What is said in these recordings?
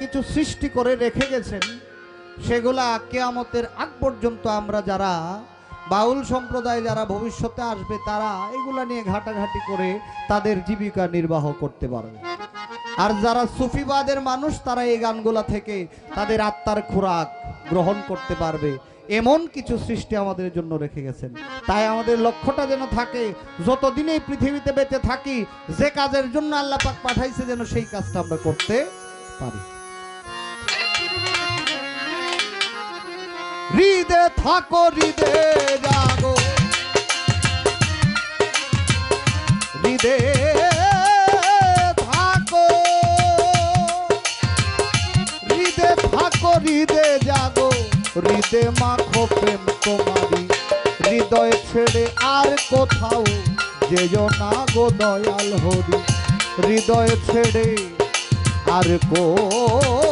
কিছু সৃষ্টি করে রেখে গেছেন, সেগুলা কেয়ামতের আগ পর্যন্ত আমরা যারা বাউল সম্প্রদায় যারা ভবিষ্যতে আসবে, তারা এগুলা নিয়ে ঘাটাঘাটি করে তাদের জীবিকা নির্বাহ করতে পারবে। আর যারা সুফিবাদের মানুষ, তারা এই গানগুলা থেকে তাদের আত্মার খোরাক গ্রহণ করতে পারবে। এমন কিছু সৃষ্টি আমাদের জন্য রেখে গেছেন। তাই আমাদের লক্ষ্যটা যেন থাকে যতদিন এই পৃথিবীতে বেঁচে থাকি, যে কাজের জন্য আল্লাহ পাক পাঠাইছে যেন সেই কাজটা আমরা করতে পারি। হৃদে থাকো, হৃদে জাগো। হৃদে থাকো। হৃদে থাকো, হৃদে জাগো। হৃদে মাখো প্রেম তোমারি হৃদয় ছেড়ে আর কোথাও যেও না গো দয়াল হরি। হৃদয় ছেড়ে আর কোথাও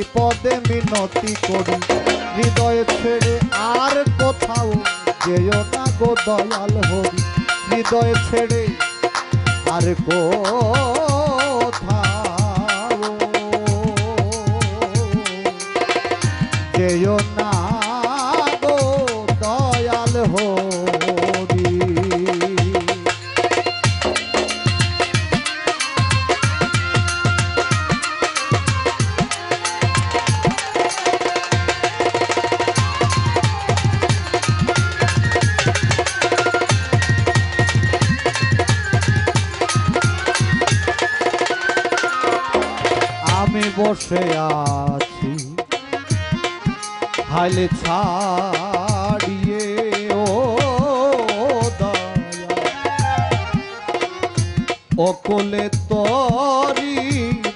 বিপদে মিনতি করি। হৃদয় ছেড়ে আর কোথাও যেও না গো দয়াল হরি। হৃদয় ছেড়ে আর কোথাও যেও না বসে আছি। হাইলে ছাড়িয়ে ও অকলে তরি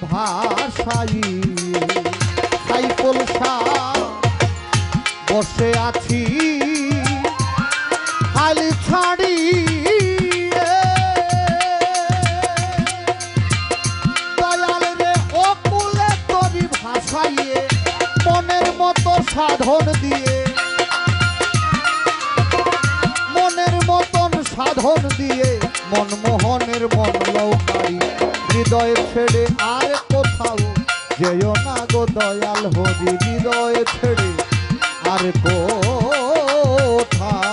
ভাষাই সাইফুল শাহ বসে আছি। সাধন দিয়ে। মনের মতন সাধন দিয়ে, মনমোহনের মন লৌকারি হৃদয় ছেড়ে আর কোথাও যেও না গো দয়াল হরি, হৃদয় ছেড়ে আর কোথাও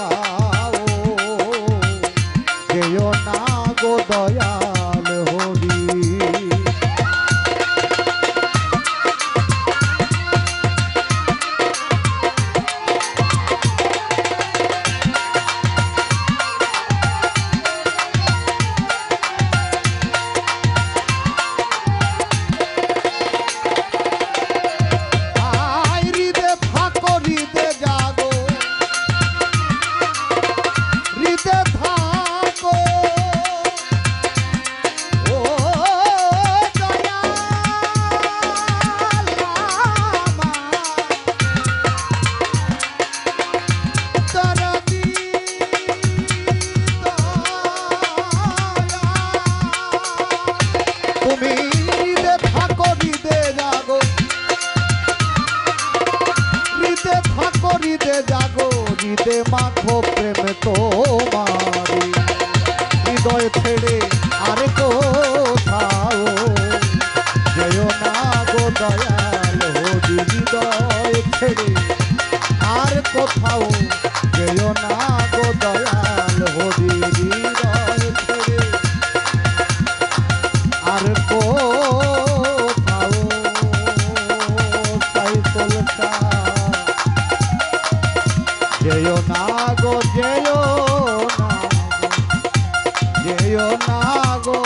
হৃদে মাখো প্রেম তোমারি। হৃদয় ছেড়ে আর কোথাও যেও না গো দয়াল, হৃদয় ছেড়ে আর কোথাও যেও না যেও না গো